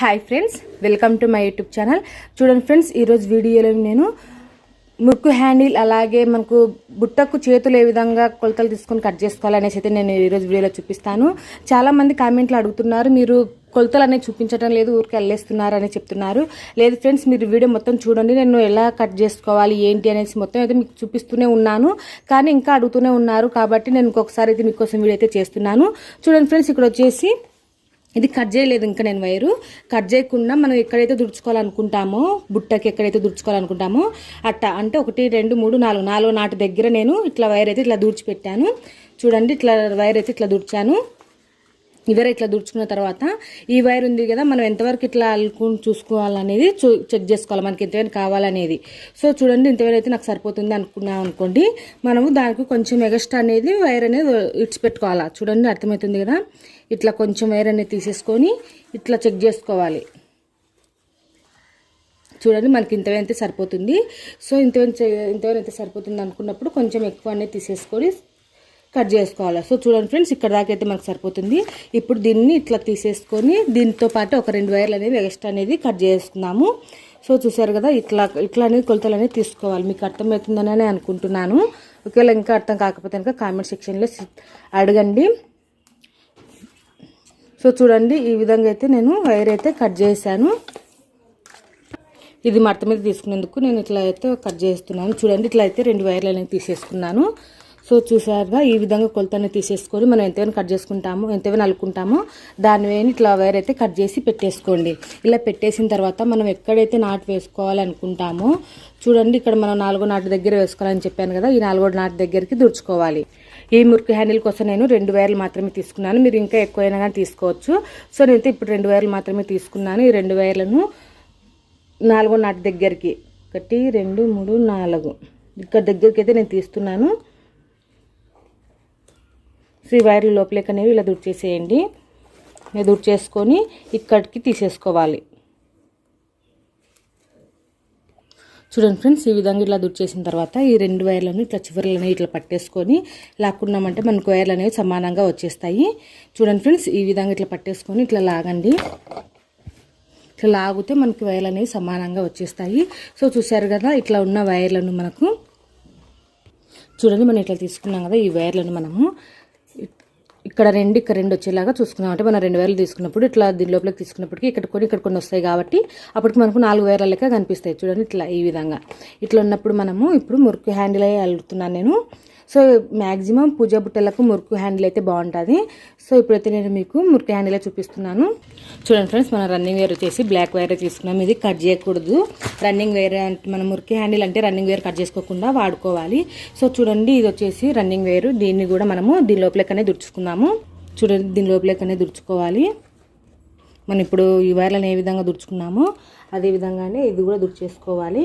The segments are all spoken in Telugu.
Hi friends welcome to my YouTube channel చూడండి ఫ్రెండ్స్ ఈరోజు వీడియోలో నేను ముక్కు హ్యాండిల్ అలాగే మనకు బుట్టకు చేతులు ఏ విధంగా కొలతలు తీసుకొని కట్ చేసుకోవాలనేసి అయితే నేను ఈరోజు వీడియోలో చూపిస్తాను. చాలామంది కామెంట్లు అడుగుతున్నారు మీరు కొలతలు అనేవి చూపించడం లేదు ఊరికి వెళ్ళేస్తున్నారు అని చెప్తున్నారు. లేదు ఫ్రెండ్స్ మీరు వీడియో మొత్తం చూడండి నేను ఎలా కట్ చేసుకోవాలి ఏంటి అనేసి మొత్తం అయితే మీకు చూపిస్తూనే ఉన్నాను. కానీ ఇంకా అడుగుతూనే ఉన్నారు కాబట్టి నేను ఇంకొకసారి అయితే మీకోసం వీడియో అయితే చేస్తున్నాను. చూడండి ఫ్రెండ్స్ ఇక్కడ వచ్చేసి ఇది కట్ చేయలేదు ఇంకా నేను వైరు. కట్ చేయకుండా మనం ఎక్కడైతే దుడుచుకోవాలనుకుంటామో బుట్టకి ఎక్కడైతే దుడుచుకోవాలనుకుంటామో అట్ట అంటే ఒకటి రెండు మూడు నాలుగు నాలుగు నాటి దగ్గర నేను ఇట్లా వైర్ అయితే ఇట్లా దూడ్చిపెట్టాను. చూడండి ఇట్లా వైర్ అయితే ఇట్లా దుడిచాను. ఇవరే ఇట్లా దుడుచుకున్న తర్వాత ఈ వైర్ ఉంది కదా మనం ఎంతవరకు ఇట్లా అల్లుకుని చూసుకోవాలనేది చూ చెక్ చేసుకోవాలి. మనకి ఎంతవరకు కావాలనేది. సో చూడండి ఇంతవరకు అయితే నాకు సరిపోతుంది అనుకున్నాం అనుకోండి మనము దానికి కొంచెం ఎగస్ట్ అనేది వైర్ అనేది ఇడిచిపెట్టుకోవాలా. చూడండి అర్థమవుతుంది కదా? ఇట్లా కొంచెం ఎయిర్ అనేది తీసేసుకొని ఇట్లా చెక్ చేసుకోవాలి. చూడండి మనకి ఇంతవైతే సరిపోతుంది. సో ఇంతవైతే ఇంతవైతే సరిపోతుంది అనుకున్నప్పుడు కొంచెం ఎక్కువ అనేది తీసేసుకొని కట్ చేసుకోవాలి. సో చూడండి ఫ్రెండ్స్ ఇక్కడ దాకా అయితే మనకు సరిపోతుంది. ఇప్పుడు దీన్ని ఇట్లా తీసేసుకొని దీంతో పాటు ఒక రెండు వైర్లు అనేవి ఎక్స్ట్రా అనేది కట్ చేసుకున్నాము సో చూసారు కదా ఇట్లా ఇట్లా అనేది కొలతలు అనేది తీసుకోవాలి. మీకు అర్థమవుతుందని అనుకుంటున్నాను. ఒకవేళ ఇంకా అర్థం కాకపోతే కనుక కామెంట్ సెక్షన్లో అడగండి. సో చూడండి ఈ విధంగా అయితే నేను వైర్ అయితే కట్ చేశాను. ఇది మడత మీద తీసుకునేందుకు నేను ఇట్లా అయితే కట్ చేస్తున్నాను. చూడండి ఇట్లా అయితే రెండు వైర్లు అనేవి తీసేసుకున్నాను. సో చూసారుగా ఈ విధంగా కొలతని తీసేసుకొని మనం ఎంతవైనా కట్ చేసుకుంటామో ఎంతవైనా అల్లుకుంటామో దానివైన ఇట్లా వైర్ అయితే కట్ చేసి పెట్టేసుకోండి. ఇలా పెట్టేసిన తర్వాత మనం ఎక్కడైతే నాటు వేసుకోవాలనుకుంటామో చూడండి ఇక్కడ మనం నాలుగో నాటు దగ్గర వేసుకోవాలని చెప్పాను కదా ఈ నాలుగో నాటు దగ్గరికి దుడుచుకోవాలి. ఈ మురికి హ్యాండిల్ కోసం నేను రెండు వైర్లు మాత్రమే తీసుకున్నాను. మీరు ఇంకా ఎక్కువైనా కానీ తీసుకోవచ్చు. సో నేనైతే ఇప్పుడు రెండు వైర్లు మాత్రమే తీసుకున్నాను. ఈ రెండు వైర్లను నాలుగో నాటి దగ్గరికి ఒకటి రెండు మూడు నాలుగు. ఇక్కడ దగ్గరికి అయితే నేను తీస్తున్నాను. సో ఈ వైర్లు లోపలికి అనేవి ఇలా దుడిచేసేయండి. దుడిచేసుకొని ఇక్కడికి తీసేసుకోవాలి. చూడండి ఫ్రెండ్స్ ఈ విధంగా ఇట్లా దుడిచేసిన తర్వాత ఈ రెండు వైర్లను ఇట్లా చివరలను ఇట్లా పట్టేసుకొని లాక్కున్నామంటే మనకు వైర్లు అనేవి సమానంగా వచ్చేస్తాయి. చూడండి ఫ్రెండ్స్ ఈ విధంగా ఇట్లా పట్టేసుకొని ఇట్లా లాగండి. ఇట్లా లాగితే మనకి వైర్లు అనేవి సమానంగా వచ్చేస్తాయి. సో చూసారు కదా ఇట్లా ఉన్న వైర్లను మనకు చూడండి మనం ఇట్లా తీసుకున్నాం కదా ఈ వైర్లను మనము ఇక్కడ రెండు ఇక్కడ రెండు వచ్చేలాగా చూసుకున్నాం అంటే మనం రెండు వేలు తీసుకున్నప్పుడు ఇట్లా దీని లోపలికి తీసుకున్నప్పటికీ ఇక్కడ కొన్ని ఇక్కడ కొన్ని వస్తాయి కాబట్టి అప్పటికి మనకు నాలుగు వేల లెక్క కనిపిస్తాయి. చూడండి ఇట్లా ఈ విధంగా. ఇట్లా ఉన్నప్పుడు మనము ఇప్పుడు మురుకు హ్యాండిల్ అయ్యి అల్లుతున్నాను నేను. సో మ్యాక్సిమం పూజ బుట్టలకు మురుకు హ్యాండిల్ అయితే బాగుంటుంది. సో ఇప్పుడైతే నేను మీకు మురికి హ్యాండిల్ చూపిస్తున్నాను. చూడండి ఫ్రెండ్స్ మనం రన్నింగ్ వేర్ వచ్చేసి బ్లాక్ వైర్ తీసుకున్నాం. ఇది కట్ చేయకూడదు. రన్నింగ్ వేర్ అంటే మనం మురికి హ్యాండిల్ అంటే రన్నింగ్ వేర్ కట్ చేసుకోకుండా వాడుకోవాలి. సో చూడండి ఇది వచ్చేసి రన్నింగ్ వేర్. దీన్ని కూడా మనము దీని లోపలకనే దుడుచుకుందాము చూడండి దీని లోపలకనే దుడుచుకోవాలి. మనం ఇప్పుడు ఈ వైర్లను ఏ విధంగా దుడుచుకున్నామో అదే విధంగానే ఇది కూడా దుడిచేసుకోవాలి.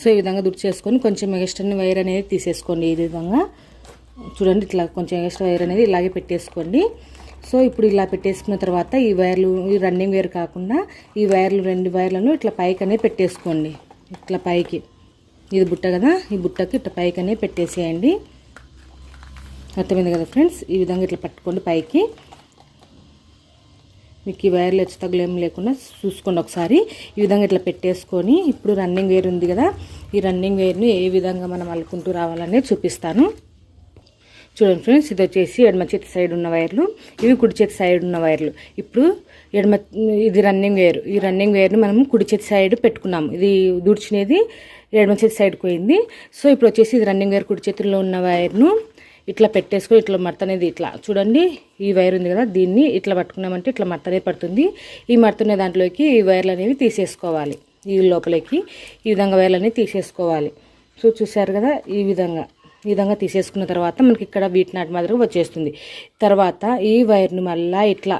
సో ఈ విధంగా దుడ్డు చేసుకొని కొంచెం ఎక్స్ట్రా వైర్ అనేది తీసేసుకోండి ఈ విధంగా. చూడండి ఇట్లా కొంచెం ఎక్స్ట్రా వైర్ అనేది ఇలాగే పెట్టేసుకోండి. సో ఇప్పుడు ఇలా పెట్టేసుకున్న తర్వాత ఈ వైర్లు ఈ రన్నింగ్ వైర్ కాకుండా ఈ వైర్లు రెండు వైర్లను ఇట్లా పైకి అనేది పెట్టేసుకోండి. ఇట్లా పైకి. ఇది బుట్ట కదా ఈ బుట్టకి ఇట్లా పైకి అనేది పెట్టేసేయండి. అర్థమైంది కదా ఫ్రెండ్స్? ఈ విధంగా ఇట్లా పట్టుకోండి పైకి. మీకు ఈ వైర్లు వచ్చి తగులేం లేకుండా చూసుకోండి ఒకసారి. ఈ విధంగా ఇట్లా పెట్టేసుకొని ఇప్పుడు రన్నింగ్ వేర్ ఉంది కదా ఈ రన్నింగ్ వేర్ని ఏ విధంగా మనం అల్లుకుంటూ రావాలనేది చూపిస్తాను. చూడండి ఫ్రెండ్స్ ఇది వచ్చేసి ఎడమ చేతి సైడ్ ఉన్న వైర్లు ఇవి కుడి చేతి సైడ్ ఉన్న వైర్లు. ఇప్పుడు ఎడమ ఇది రన్నింగ్ వేర్. ఈ రన్నింగ్ వేర్ని మనం కుడి చేతి సైడ్ పెట్టుకున్నాము. ఇది దూడ్చినది ఎడమ చేతి సైడ్ పోయింది. సో ఇప్పుడు వచ్చేసి ఇది రన్నింగ్ వేర్ కుడి చేతిలో ఉన్న వైర్ను ఇట్లా పెట్టేసుకో ఇట్లా మడత అనేది ఇట్లా. చూడండి ఈ వైర్ ఉంది కదా దీన్ని ఇట్లా పట్టుకున్నామంటే ఇట్లా మడత అనేది పడుతుంది. ఈ మడతున్న దాంట్లోకి ఈ వైర్లు అనేవి తీసేసుకోవాలి. ఈ లోపలికి ఈ విధంగా వైర్లు అనేవి తీసేసుకోవాలి. సో చూసారు కదా ఈ విధంగా. ఈ విధంగా తీసేసుకున్న తర్వాత మనకి ఇక్కడ వీటి నాటి మాదిరిగా వచ్చేస్తుంది. తర్వాత ఈ వైర్ని మళ్ళీ ఇట్లా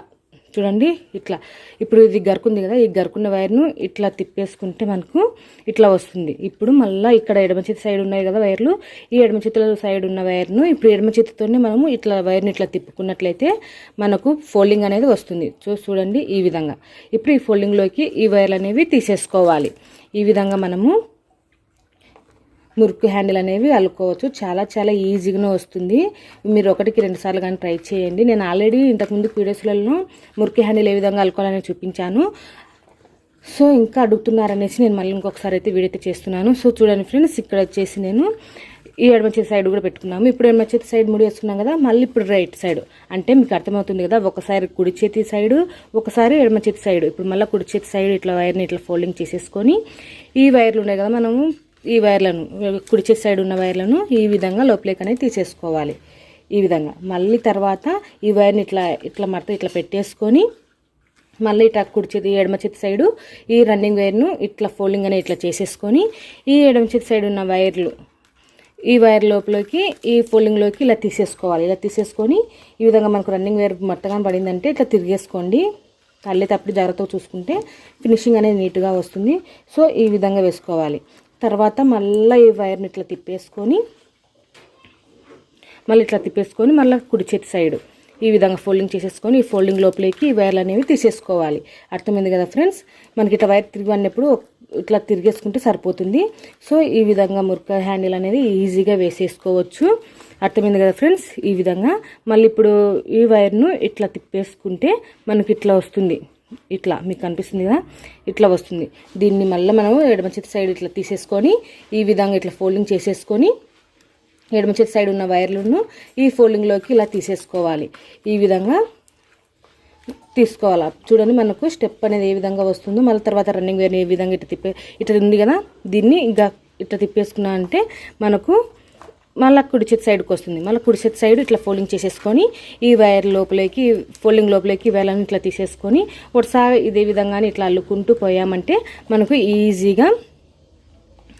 చూడండి ఇట్లా. ఇప్పుడు ఇది గరుకుంది కదా ఈ గరుకున్న వైర్ను ఇట్లా తిప్పేసుకుంటే మనకు ఇట్లా వస్తుంది. ఇప్పుడు మళ్ళీ ఇక్కడ ఎడమ చేతి సైడ్ ఉన్నాయి కదా వైర్లు ఈ ఎడమ చేతుల సైడ్ ఉన్న వైర్ను ఇప్పుడు ఎడమ చేతితోనే మనము ఇట్లా వైర్ని ఇట్లా తిప్పుకున్నట్లయితే మనకు ఫోల్డింగ్ అనేది వస్తుంది. చూ చూడండి ఈ విధంగా. ఇప్పుడు ఈ ఫోల్డింగ్లోకి ఈ వైర్లు అనేవి తీసేసుకోవాలి. ఈ విధంగా మనము మురుకు హ్యాండిల్ అనేవి అల్లుకోవచ్చు. చాలా చాలా ఈజీగానే వస్తుంది. మీరు ఒకటికి రెండు సార్లు కానీ ట్రై చేయండి. నేను ఆల్రెడీ ఇంతకుముందు వీడియోస్లలో మురుకు హ్యాండిల్ ఏ విధంగా అల్లుకోవాలని చూపించాను. సో ఇంకా అడుగుతున్నారనేసి నేను మళ్ళీ ఇంకొకసారి అయితే వీడియో చేస్తున్నాను. సో చూడండి ఫ్రెండ్స్ ఇక్కడ వచ్చేసి నేను ఈ ఎడమచేతి సైడ్ కూడా పెట్టుకున్నాము. ఇప్పుడు ఎడమచేతి సైడ్ ముడి వేసుకున్నాం కదా మళ్ళీ ఇప్పుడు రైట్ సైడ్. అంటే మీకు అర్థమవుతుంది కదా ఒకసారి కుడి చేతి సైడ్ ఒకసారి ఎడమచేతి సైడ్. ఇప్పుడు మళ్ళీ కుడి చేతి సైడ్ ఇట్లా వైర్ని ఇట్లా ఫోల్డింగ్ చేసేసుకొని ఈ వైర్లు ఉన్నాయి కదా మనము ఈ వైర్లను కుడి చేతి సైడ్ ఉన్న వైర్లను ఈ విధంగా లోపలికి అనేది తీసేసుకోవాలి. ఈ విధంగా. మళ్ళీ తర్వాత ఈ వైర్ని ఇట్లా ఇట్లా మడత ఇట్లా పెట్టేసుకొని మళ్ళీ ఇట్లా కుడి చేతి ఎడమ చేతి సైడు ఈ రన్నింగ్ వైర్ను ఇట్లా ఫోల్డింగ్ అనేది ఇట్లా చేసేసుకొని ఈ ఎడమ చేతి సైడ్ ఉన్న వైర్లు ఈ వైర్ లోపలికి ఈ ఫోల్డింగ్లోకి ఇలా తీసేసుకోవాలి. ఇలా తీసేసుకొని ఈ విధంగా మనకు రన్నింగ్ వైర్ మట్టగా పడిందంటే ఇట్లా తిరిగేసుకోండి. తల్లి తప్పుడు జాగ్రత్తగా చూసుకుంటే ఫినిషింగ్ అనేది నీట్గా వస్తుంది. సో ఈ విధంగా వేసుకోవాలి. తర్వాత మళ్ళీ ఈ వైర్ని ఇట్లా తిప్పేసుకొని మళ్ళీ ఇట్లా తిప్పేసుకొని మళ్ళీ కుడి చేతి సైడ్ ఈ విధంగా ఫోల్డింగ్ చేసేసుకొని ఈ ఫోల్డింగ్ లోపలికి ఈ వైర్లు అనేవి తీసేసుకోవాలి. అర్థమైంది కదా ఫ్రెండ్స్? మనకి ఇట్లా వైర్ తిరిగి అన్నప్పుడు ఇట్లా తిరిగేసుకుంటే సరిపోతుంది. సో ఈ విధంగా మురక హ్యాండిల్ అనేది ఈజీగా వేసేసుకోవచ్చు. అర్థమైంది కదా ఫ్రెండ్స్? ఈ విధంగా మళ్ళీ ఇప్పుడు ఈ వైర్ను ఇట్లా తిప్పేసుకుంటే మనకి ఇట్లా వస్తుంది. ఇట్లా మీకు కనిపిస్తుంది కదా? ఇట్లా వస్తుంది. దీన్ని మళ్ళీ మనం ఎడమ చేతి సైడ్ ఇట్లా తీసేసుకొని ఈ విధంగా ఇట్లా ఫోల్డింగ్ చేసేసుకొని ఎడమ చేతి సైడ్ ఉన్న వైర్లను ఈ ఫోల్డింగ్లోకి ఇలా తీసేసుకోవాలి. ఈ విధంగా తీసుకోవాలి? చూడండి మనకు స్టెప్ అనేది ఏ విధంగా వస్తుందో మళ్ళీ తర్వాత రన్నింగ్ వేర్ ఏ విధంగా ఇట్లా తిప్పే ఇట్లా ఉంది కదా? దీన్ని ఇంకా ఇట్లా తిప్పేసుకున్నా అంటే మనకు మళ్ళీ కుడి చేతి సైడ్కి వస్తుంది. మళ్ళీ కుడి చేతి సైడ్ ఇట్లా ఫోల్డింగ్ చేసేసుకొని ఈ వైర్ లోపలికి ఫోల్డింగ్ లోపలికి వేలను ఇట్లా తీసేసుకొని ఒకసారి ఇదే విధంగానే ఇట్లా అల్లుకుంటూ పోయామంటే మనకు ఈజీగా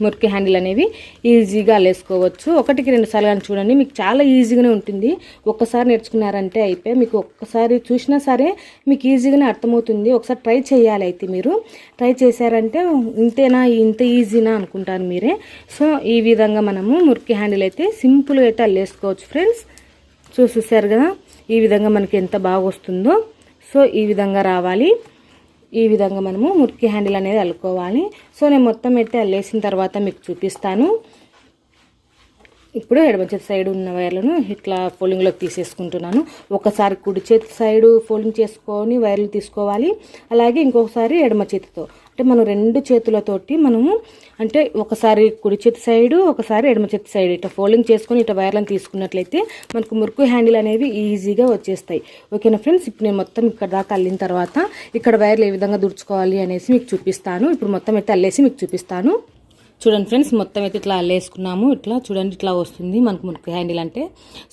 మురికి హ్యాండిల్ అనేవి ఈజీగా అల్లేసుకోవచ్చు ఒకటికి రెండు సార్లు కానీ చూడండి. మీకు చాలా ఈజీగానే ఉంటుంది. ఒక్కసారి నేర్చుకున్నారంటే అయిపోయి మీకు ఒక్కసారి చూసినా సరే మీకు ఈజీగానే అర్థమవుతుంది. ఒకసారి ట్రై చేయాలి అయితే మీరు. ట్రై చేశారంటే ఇంతేనా ఇంత ఈజీనా అనుకుంటారు మీరే. సో ఈ విధంగా మనము మురికి హ్యాండిల్ అయితే సింపుల్గా అయితే అల్లేసుకోవచ్చు ఫ్రెండ్స్. చూసేసారు కదా? ఈ విధంగా మనకి ఎంత బాగా వస్తుందో. సో ఈ విధంగా రావాలి. ఈ విధంగా మనము మురికి హ్యాండిల్ అనేది అల్లుకోవాలి. సో నేను మొత్తం అయితే అల్లేసిన తర్వాత మీకు చూపిస్తాను. ఇప్పుడు ఎడమ చేతి సైడ్ ఉన్న వైర్లను ఇట్లా ఫోల్డింగ్లోకి తీసేసుకుంటున్నాను. ఒకసారి కుడి చేతి సైడు ఫోల్డింగ్ చేసుకొని వైర్లు తీసుకోవాలి. అలాగే ఇంకొకసారి ఎడమ చేతితో. అంటే మనం రెండు చేతులతోటి మనము అంటే ఒకసారి కుడి చేతి సైడు ఒకసారి ఎడమ చేతి సైడ్. ఇట్లా ఫోల్డింగ్ చేసుకొని ఇట్లా వైర్లను తీసుకున్నట్లయితే మనకు మురుకు హ్యాండిల్ అనేవి ఈజీగా వచ్చేస్తాయి. ఓకేనా ఫ్రెండ్స్? ఇప్పుడు నేను మొత్తం ఇక్కడ దాకా అల్లిన తర్వాత ఇక్కడ వైర్లు ఏ విధంగా దుడుచుకోవాలి అనేసి మీకు చూపిస్తాను. ఇప్పుడు మొత్తం అయితే అల్లేసి మీకు చూపిస్తాను. చూడండి ఫ్రెండ్స్ మొత్తం అయితే ఇట్లా అల్లేసుకున్నాము. ఇట్లా చూడండి ఇట్లా వస్తుంది మనకు మురికి హ్యాండిల్ అంటే.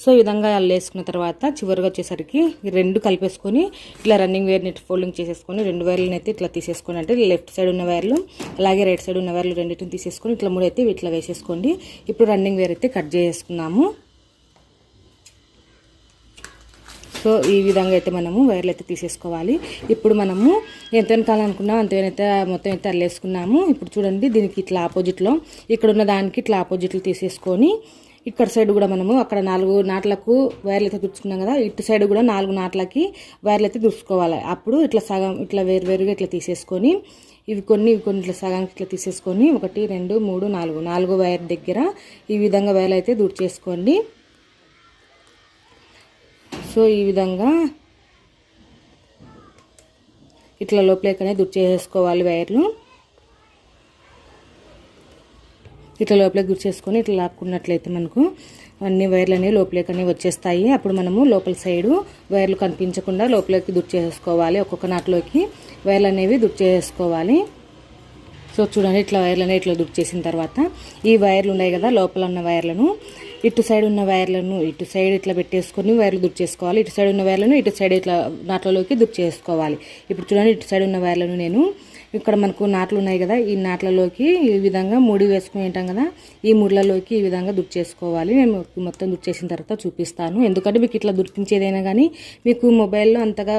సో ఈ విధంగా అల్లేసుకున్న తర్వాత చివరిగా వచ్చేసరికి రెండు కలిపేసుకొని ఇట్లా రన్నింగ్ వేర్ని ఫోల్డింగ్ చేసేసుకొని రెండు వైర్లను అయితే ఇట్లా తీసేసుకొని అంటే లెఫ్ట్ సైడ్ ఉన్న వైర్లు అలాగే రైట్ సైడ్ ఉన్న వైర్లు రెండింటిని తీసేసుకొని ఇట్లా మూడు అయితే ఇట్లా వేసేసుకోండి. ఇప్పుడు రన్నింగ్ వేర్ అయితే కట్ చేసుకున్నాము సో ఈ విధంగా అయితే మనము వైర్లు అయితే తీసేసుకోవాలి. ఇప్పుడు మనము ఎంత వెనకాలనుకున్నాం అంత మొత్తం అయితే అల్లేసుకున్నాము. ఇప్పుడు చూడండి దీనికి ఇట్లా ఆపోజిట్లో ఇక్కడ ఉన్న దానికి ఇట్లా ఆపోజిట్లు తీసేసుకొని ఇక్కడ సైడ్ కూడా మనము అక్కడ నాలుగు నాట్లకు వైర్లు అయితే దుడుచుకున్నాం కదా ఇటు సైడ్ కూడా నాలుగు నాట్లకి వైర్లు అయితే దుడుచుకోవాలి. అప్పుడు ఇట్లా సగం ఇట్లా వేరువేరుగా ఇట్లా తీసేసుకొని ఇవి కొన్ని ఇవి కొన్ని ఇట్లా సగానికి ఇట్లా తీసేసుకొని ఒకటి రెండు మూడు నాలుగు నాలుగు వైర్ దగ్గర ఈ విధంగా వైర్లు అయితే దుడిచేసుకోండి. సో ఈ విధంగా ఇట్లా లోపలికి గుర్తు చేసేసుకోవాలి వైర్లు. ఇట్లా దుడ్ చేసుకొని ఇట్లా లాక్కున్నట్లయితే మనకు అన్ని వైర్లు అనేవి లోపలికి వచ్చేస్తాయి. అప్పుడు మనము లోపల సైడు వైర్లు కనిపించకుండా లోపలికి దుర్చేసుకోవాలి. ఒక్కొక్క నాట్లోకి వైర్లు అనేవి దుర్చేసుకోవాలి. సో చూడండి ఇట్లా వైర్లు అనేవి ఇట్లా దుర్చేసిన తర్వాత ఈ వైర్లు ఉన్నాయి కదా లోపల ఉన్న వైర్లను ఇటు సైడ్ ఉన్న వైర్లను ఇటు సైడ్ ఇట్లా పెట్టేసుకొని వైర్లు దుర్చేసుకోవాలి చేసుకోవాలి ఇటు సైడ్ ఉన్న వైర్లను ఇటు సైడ్ ఇట్లా నాట్లలోకి దుర్చేసుకోవాలి చేసుకోవాలి ఇప్పుడు చూడండి ఇటు సైడ్ ఉన్న వైర్లను నేను ఇక్కడ మనకు నాట్లు ఉన్నాయి కదా ఈ నాట్లలోకి ఈ విధంగా ముడి వేసుకుని ఉంటాం కదా ఈ ముళ్ళలోకి ఈ విధంగా దుర్చేసుకోవాలి చేసుకోవాలి నేను మొత్తం దుర్చేసిన చేసిన తర్వాత చూపిస్తాను. ఎందుకంటే మీకు ఇట్లా దుర్తించేదైనా కానీ మీకు మొబైల్లో అంతగా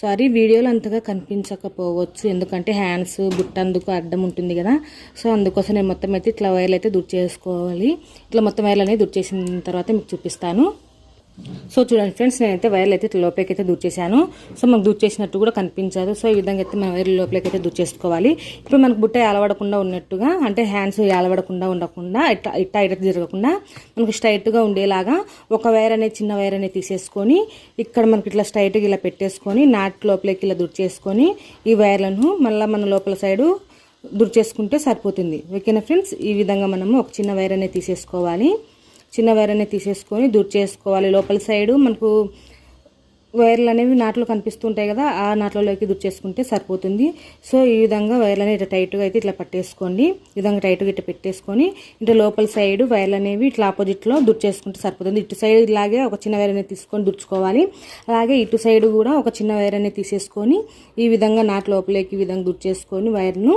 సారీ వీడియోలో అంతగా కనిపించకపోవచ్చు. ఎందుకంటే హ్యాండ్స్ బుట్టందుకు అడ్డం ఉంటుంది కదా సో అందుకోసం నేను మొత్తం అయితే ఇట్లా వైర్లు అయితే దుర్చేసుకోవాలి చేసుకోవాలి ఇట్లా మొత్తం వైర్లు అనేది దుర్చేసిన చేసిన తర్వాత మీకు చూపిస్తాను. సో చూడండి ఫ్రెండ్స్ నేనైతే వైర్లు అయితే ఇట్లా లోపలికి అయితే దూర్చేసాను సో మనకు దూర్చేసినట్టు కూడా కనిపించదు. సో ఈ విధంగా అయితే మనం వైర్లు లోపలికి అయితే దూర్చేసుకోవాలి. ఇప్పుడు మనకు బుట్ట ఏలవడకుండా ఉన్నట్టుగా అంటే హ్యాండ్స్ ఏలవడకుండా ఉండకుండా ఇట్లా ఇట్ట ఇట్లా జరగకుండా మనకు స్ట్రైట్గా ఉండేలాగా ఒక వైర్ అనేది చిన్న వైర్ అనేది తీసేసుకొని ఇక్కడ మనకి ఇట్లా స్ట్రైట్గా ఇలా పెట్టేసుకొని నాట్ లోపలికి ఇలా దూర్చేసుకొని ఈ వైర్లను మళ్ళీ మన లోపల సైడు దుర్చేసుకుంటే సరిపోతుంది. ఓకేనా ఫ్రెండ్స్? ఈ విధంగా మనము ఒక చిన్న వైర్ అనేది తీసేసుకోవాలి. చిన్న వైర్ అనేది తీసేసుకొని దుర్చేసుకోవాలి లోపల సైడు మనకు వైర్లు అనేవి నాట్లు కనిపిస్తుంటాయి కదా ఆ నాట్లలోకి దుర్చేసుకుంటే సరిపోతుంది. సో ఈ విధంగా వైర్లు అనేవి ఇట్లా టైట్గా అయితే ఇట్లా పట్టేసుకోండి. ఈ విధంగా టైట్గా ఇట్లా పెట్టేసుకొని ఇట్లా లోపల సైడ్ వైర్లు అనేవి ఇట్లా ఆపోజిట్లో దుర్చేసుకుంటే సరిపోతుంది. ఇటు సైడ్ ఇలాగే ఒక చిన్న వైర్ అనేది తీసుకొని దుర్చుకోవాలి. అలాగే ఇటు సైడ్ కూడా ఒక చిన్న వైర్ అనేది తీసేసుకొని ఈ విధంగా నాట్ లోపలికి ఈ విధంగా దుర్చేసుకొని వైర్ను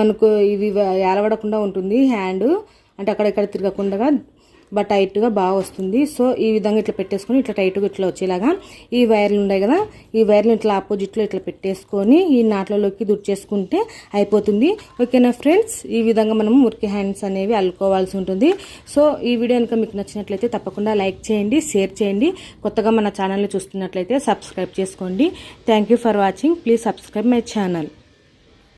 మనకు ఇవి ఏలవడకుండా ఉంటుంది హ్యాండ్. అంటే అక్కడెక్కడ తిరగకుండా బట్ టైట్గా బాగా వస్తుంది. సో ఈ విధంగా ఇట్లా పెట్టేసుకొని ఇట్లా టైట్గా ఇట్లా వచ్చేలాగా ఈ వైర్లు ఉన్నాయి కదా ఈ వైర్లు ఇట్లా ఆపోజిట్లో ఇట్లా పెట్టేసుకొని ఈ నాట్లలోకి దుర్చేసుకుంటే అయిపోతుంది. ఓకేనా ఫ్రెండ్స్? ఈ విధంగా మనం మురికి హ్యాండ్స్ అనేవి అల్లుకోవాల్సి ఉంటుంది. సో ఈ వీడియో కనుక మీకు నచ్చినట్లయితే తప్పకుండా లైక్ చేయండి షేర్ చేయండి. కొత్తగా మన ఛానల్ని చూస్తున్నట్లయితే సబ్స్క్రైబ్ చేసుకోండి. Thank you for watching please subscribe my channel